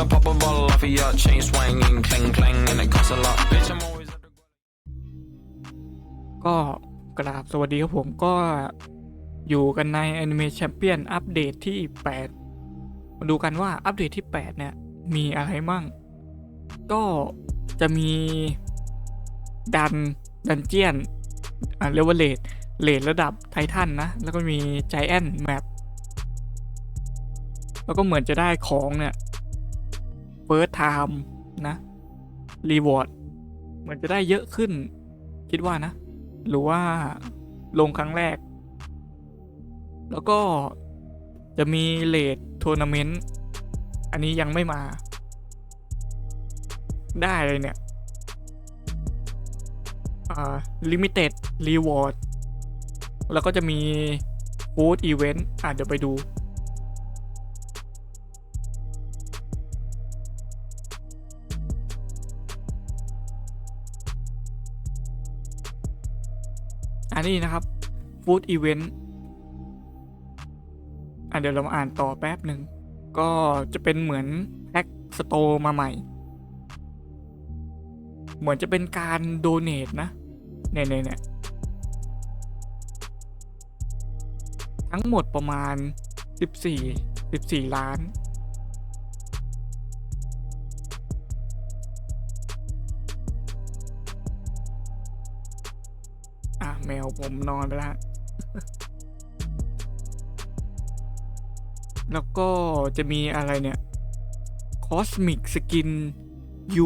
I'll pop a bottle off of your chain swinging, clang clang, and it costs a lot. Bitch, I'm always at the ก็กราบสวัสดีครับผมก็อยู่กันใน Anime Champion อัปเดตที่ 8 มาดูกันว่าอัปเดตที่ 8 เนี่ย มีอะไรมั่ง ก็จะมีดัน ดันเจียนอ่าเรียกว่าเลดเลดระดับไททันนะ แล้วก็มีไจแอนแมปแล้วก็เหมือนจะได้ของเนี่ย เฟิร์สไทม์นะรีวอร์ดเหมือนจะได้เยอะขึ้น คิดว่านะ หรือว่าลงครั้งแรก แล้วก็จะมีเลดทัวร์นาเมนต์อันนี้ยังไม่มา ได้เลยเนี่ยลิมิเต็ดรีวอร์ดแล้วก็จะมีฟู้ดอีเวนต์อะเดี๋ยวไปดู อันนี้นะครับฟู้ดอีเวนต์อะเดี๋ยวเรามาอ่านต่อแป๊บหนึ่ง ก็จะเป็นเหมือนแพ็กสโตร์มาใหม่ เหมือนจะเป็นการโดเน a นะเนี่ยเนี่ยเนี่ยทั้งหมดประมาณ 14 14 ล้าน แมวผมนอนไปแล้วแล้วก็จะมีอะไรเนี่ย Cosmic Skin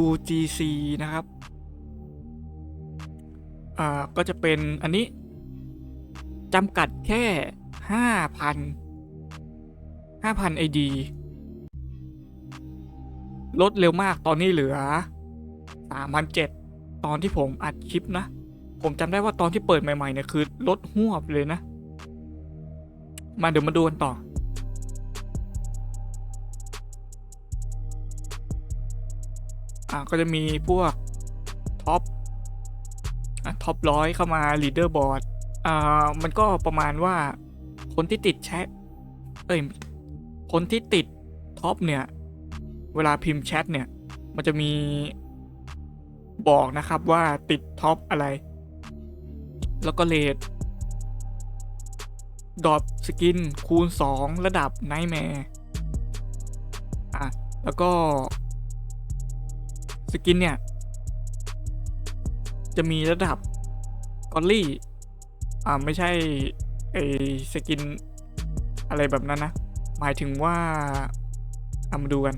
UGC นะครับ อ่า ก็จะเป็นอันนี้จำกัดแค่ 5,000 5,000 ID ลดเร็วมากตอนนี้เหลือ 3,700 ตอนที่ผมอัดคลิปนะ ผมจำได้ว่าตอนที่เปิดใหม่ๆเนี่ยคือลดหวบเลยนะ มาเดี๋ยวมาดูกันต่อ อ่าก็จะมีพวกท็อปอะท็อปร้อยเข้ามาลีดเดอร์บอร์ดอ่ามันก็ประมาณว่าคนที่ติดแชทเอ้ยคนที่ติดท็อปเนี่ย เวลาพิมพ์แชทเนี่ย มันจะมีบอกนะครับว่าติดท็อปอะไร แล้วก็เลดดอปสกินคูณ 2 ระดับไนท์แมร์อะ แล้วก็สกินเนี่ย จะมีระดับกอลลี่อ่าไม่ใช่ไอสกินอะไรแบบนั้นนะ หมายถึงว่าเอามาดูกัน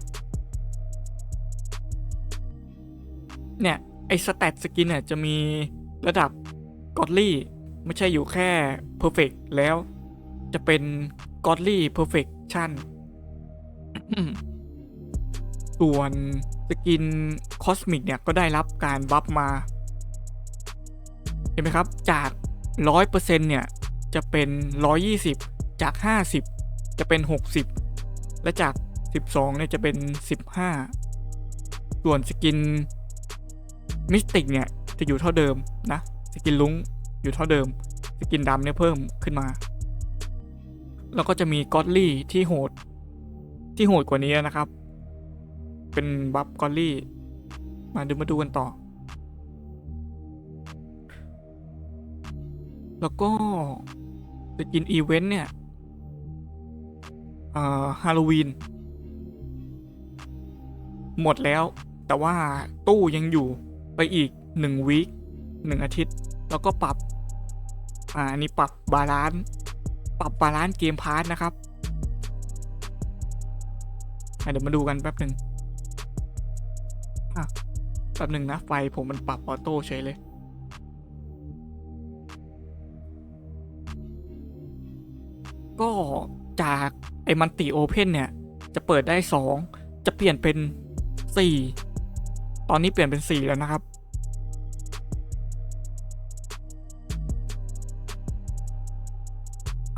เนี่ย ไอสแตทสกินเนี่ยจะมีระดับ กอ d ลี่ไม่ใช่อยู่แค่ perfect แล้ว จะเป็น godly perfection ส่วนสกินคอสมิกเนี่ยก็ได้รับการบัฟมา เห็นไหมครับ จาก 100%เนี่ย จะเป็น 120 จาก 50 จะเป็น 60 และจาก 12เนี่ยจะเป็น 15 ส่วนสกินมิสติกเนี่ย จะอยู่เท่าเดิมนะ สกินลุงอยู่เท่าเดิม สกินดำเนี่ยเพิ่มขึ้นมา แล้วก็จะมีกอ d ลี่ที่โหด ที่โหดกว่านี้นะครับ เป็นบัฟกอ d ลี่ มาดูมาดูกันต่อ แล้วก็สกินอีเวนต์เนี่ยฮาโลวีนหมดแล้ว แต่ว่าตู้ยังอยู่ไปอีก1วีคหนึ่งอาทิตย์ แล้วก็ปรับ อ่าอันนี้ปรับบาลานซ์ปรับบาลานซ์เกมพาร์ทนะครับเดี๋ยวมาดูกันแป๊บหนึ่งแป๊บหนึ่งนะ ไฟผมมันปรับออโต้เฉยเลย ก็จากไอ้มันติโอเพนเนี่ย จะเปิดได้ 2 จะเปลี่ยนเป็น 4 ตอนนี้เปลี่ยนเป็น 4 แล้วนะครับ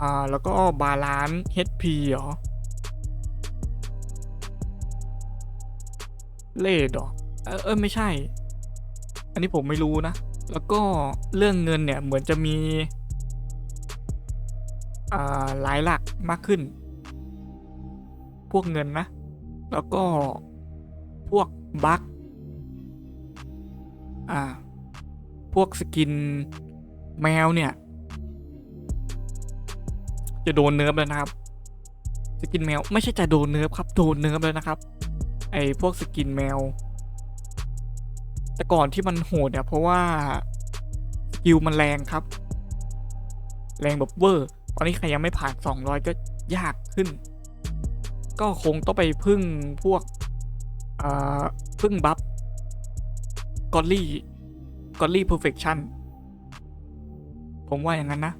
อ่าแล้วก็บาลานซ์ HP เหรอเลดเหรอเออเออไม่ใช่ อันนี้ผมไม่รู้นะ แล้วก็เรื่องเงินเนี่ยเหมือนจะมีอ่าหลายหลักมากขึ้น พวกเงินนะ แล้วก็พวกบั๊กอ่าพวกสกินแมวเนี่ย จะโดนเนิร์ฟแล้วนะครับ สกินแมวไม่ใช่จะโดนเนิร์ฟครับโดนเนิร์ฟแล้วนะครับ ไอพวกสกินแมว แต่ก่อนที่มันโหดเนี่ยเพราะว่าสกิลมันแรงครับ แรงแบบเวอร์ ตอนนี้ใครยังไม่ผ่าน 200 ก็ยากขึ้น ก็คงต้องไปพึ่งพวกพึ่งบัฟกอลลี่กอลลี่เพอร์เฟคชั่นผมว่าอย่างนั้นนะ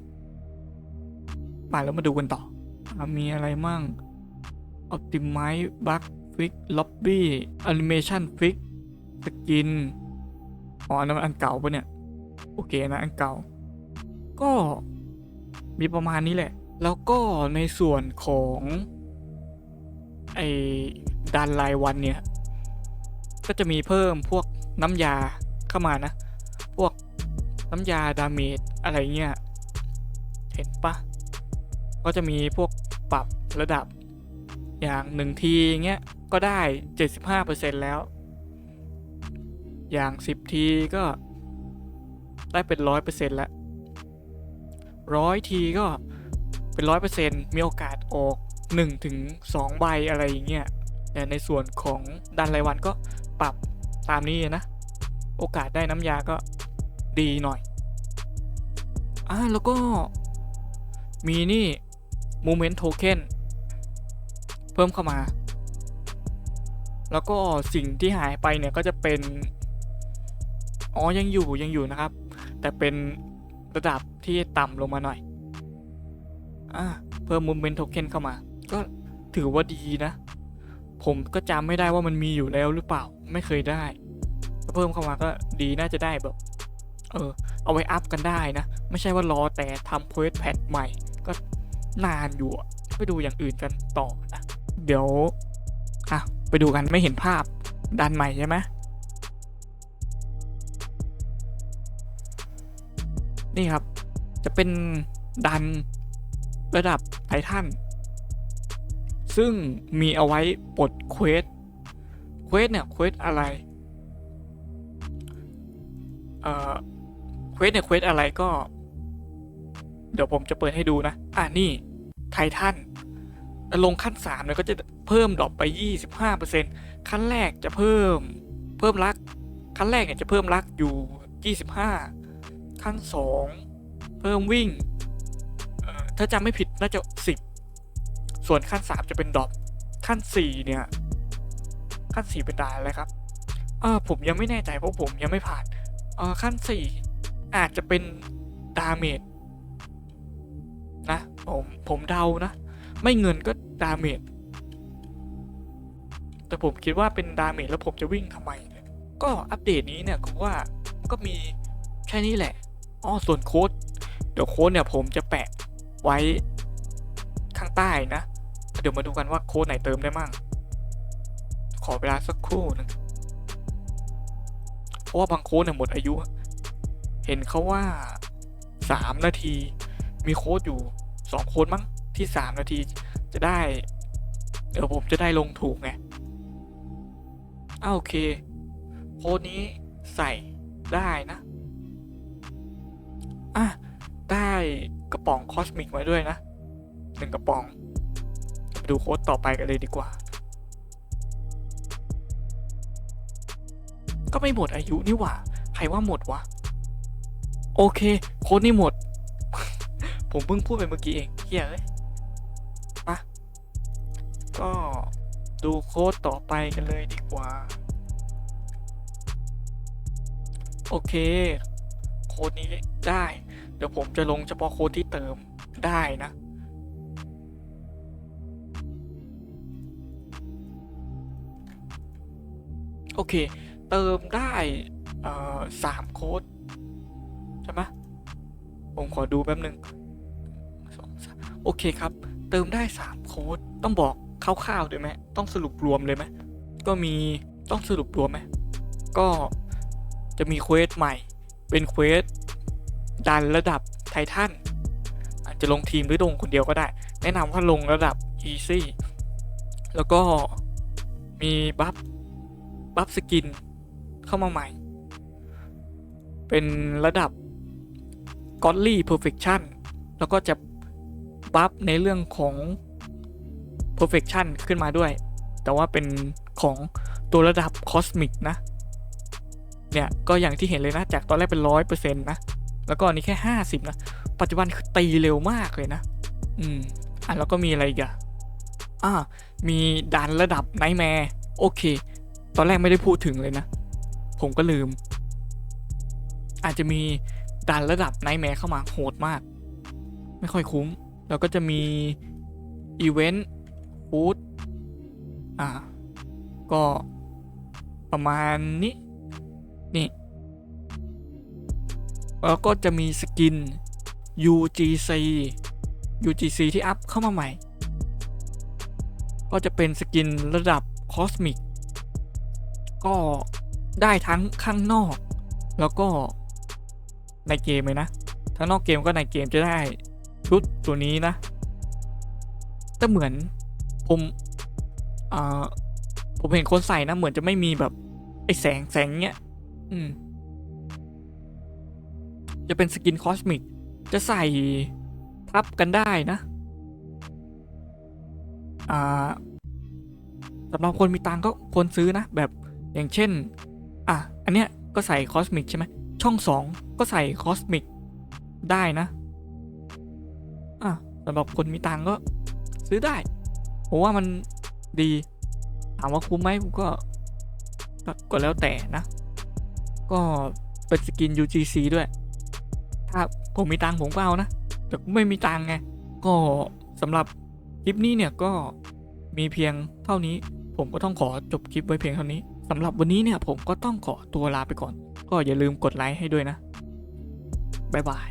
มาแล้วมาดูกันต่ออมีอะไรมั่ง Optimize Bug Fix Lobby Animation Fix สกิน อ๋ออันนั้นอันเก่าปะเนี่ย โอเคนะอันเก่า ก็มีประมาณนี้แหละ แล้วก็ในส่วนของไอ้ดันรายวันเนี่ย ก็จะมีเพิ่มพวกน้ำยาเข้ามานะ พวกน้ำยาดาเมจอะไรเงี้ย เห็นปะ ก็จะมีพวกปรับระดับอย่างหนึ่งทีเงี้ย ก็ได้ 75%แล้ว อย่าง 10 ทีก็ได้เป็น 100%แล้วร้อยทีก็เป็น100%มีโอกาสออก1ถึง2ใบอะไรอย่างเงี้ยแต่ในส่วนของดันรายวันก็ปรับตามนี้นะ โอกาสได้น้ำยาก็ดีหน่อยอ่าแล้วก็มีนี่ Movement Token เพิ่มเข้ามา แล้วก็สิ่งที่หายไปเนี่ยก็จะเป็น อ๋อ ยังอยู่ยังอยู่นะครับ แต่เป็นระดับที่ต่ำลงมาหน่อยอ่าเพิ่ม Movement Token เข้ามา ก็ถือว่าดีนะ ผมก็จำไม่ได้ว่ามันมีอยู่แล้วหรือเปล่าไม่เคยได้เพิ่มเข้ามาก็ดีน่าจะได้แบบเออเอาไว้อัพกันได้นะ ไม่ใช่ว่ารอแต่ทำโพสแพทใหม่ ก็ นานอยู่อะไปดูอย่างอื่นกันต่อนะเดี๋ยวอะไปดูกันไม่เห็นภาพดันใหม่ใช่ไหมนี่ครับจะเป็นดันระดับไททันซึ่งมีเอาไว้ปลดเควสเควสเนี่ยเควสอะไรเอ่อเควสเนี่ยเควสอะไรก็ เดี๋ยวผมจะเปิดให้ดูนะ อ่านี่ ไททันลงขั้น3เนี่ยก็จะเพิ่มดรอปไป 25%ขั้นแรกจะเพิ่มเพิ่มรัก ขั้นแรกเนี่ยจะเพิ่มรักอยู่ 25 ขั้น 2 เพิ่มวิ่งเอ่อถ้าจำไม่ผิดน่าจะ 10 ส่วนขั้น 3 จะเป็นดรอปขั้น 4 เนี่ย ขั้น 4 เป็นดาอะไรครับเออผมยังไม่แน่ใจเพราะผมยังไม่ผ่านเออขั้น 4 อาจจะเป็นดาเมจ ผมผมเดานะ ไม่เงินก็ดาเมจแต่ผมคิดว่าเป็นดาเมจแล้วผมจะวิ่งทำไม ก็อัปเดตนี้เนี่ยก็ว่าก็มีแค่นี้แหละอ๋อส่วนโค้ดเดี๋ยวโค้ดเนี่ยผมจะแปะไว้ข้างใต้นะ เดี๋ยวมาดูกันว่าโค้ดไหนเติมได้มั่ง ขอเวลาสักครู่หนึงเพราะว่าบางโค้ดเนี่ยหมดอายุ เห็นเขาว่า 3 นาทีมีโค้ดอยู่ 2โค้ดมั้งที่3นาทีจะได้ เดี๋ยวผมจะได้ลงถูกไงอ้าโอเค โค้ดนี้ใส่ได้นะอะได้กระป๋องคอสมิกมาด้วยนะหนึ่งกระป๋อง ดูโค้ดต่อไปกันเลยดีกว่า ก็ไม่หมดอายุนี่หว่า ใครว่าหมดวะ โอเค โค้ดนี่หมด ผมเพิ่งพูดไปเมื่อกี้เองเฮียเอ้ยปะก็ดูโค้ดต่อไปกันเลยดีกว่า โอเค โค้ดนี้ได้ เดี๋ยวผมจะลงเฉพาะโค้ดที่เติมได้นะโอเค เติมได้สามโค้ด ใช่ไหมผมขอดูแป๊บหนึ่ง โอเคครับ เติมได้สามโค้ด ต้องบอกคร่าวๆด้วยไหมต้องสรุปรวมเลยไหมก็มีต้องสรุปรวมไหมก็จะมีเควสใหม่ เป็นเควสดันระดับไททันอาจจะลงทีมหรือลงคนเดียวก็ได้ แนะนำว่าลงระดับ Easy แล้วก็มีบัฟบัฟสกินเข้ามาใหม่ เป็นระดับ Godly Perfection แล้วก็จะ บัฟในเรื่องของ Perfection ขึ้นมาด้วย แต่ว่าเป็นของตัวระดับ Cosmic นะ เนี่ย ก็อย่างที่เห็นเลยนะ จากตอนแรกเป็นร้อยเปอร์เซ็นต์นะ แล้วก็อันนี้แค่ห้าสิบนะ ปัจจุบันคือตีเร็วมากเลยนะ อืม อะแล้วก็มีอะไรอีกะอ่า มีด่านระดับไนแมร์โอเค ตอนแรกไม่ได้พูดถึงเลยนะ ผมก็ลืม อาจจะมีด่านระดับไนแมร์เข้ามาโหดมาก ไม่ค่อยคุ้ม แล้วก็จะมีอีเวนต์ฟูดอ่า ก็ประมาณนี้ นี่ แล้วก็จะมีสกิน UGC UGC ที่อัพเข้ามาใหม่ ก็จะเป็นสกินระดับคอสมิก ก็ได้ทั้งข้างนอก แล้วก็ในเกมเลยนะ ทั้งนอกเกมก็ในเกมจะได้ ชุดตัวนี้นะแต่เหมือนผมอ่าผมเห็นคนใส่นะ เหมือนจะไม่มีแบบ ไอแสงแสงเนี้ย อืม จะเป็นสกินคอสมิก จะใส่ทับกันได้นะ อ่าสำหรับคนมีตังก็ควรซื้อนะ แบบอย่างเช่น อะ อันเนี้ยก็ใส่คอสมิกใช่ไหม ช่องสองก็ใส่คอสมิกได้นะ สำหรับคนมีตังก็ซื้อได้ ผมว่ามันดีถามว่าคุ้มไหมผมก็ก็แล้วแต่นะ ก็เป็นสกิน UGC ด้วย ถ้าผมมีตังผมก็เอานะ แต่ไม่มีตังไง ก็สำหรับคลิปนี้เนี่ยก็มีเพียงเท่านี้ ผมก็ต้องขอจบคลิปไว้เพียงเท่านี้สำหรับวันนี้เนี่ยผมก็ต้องขอตัวลาไปก่อน ก็อย่าลืมกดไลค์ให้ด้วยนะ บ๊ายบาย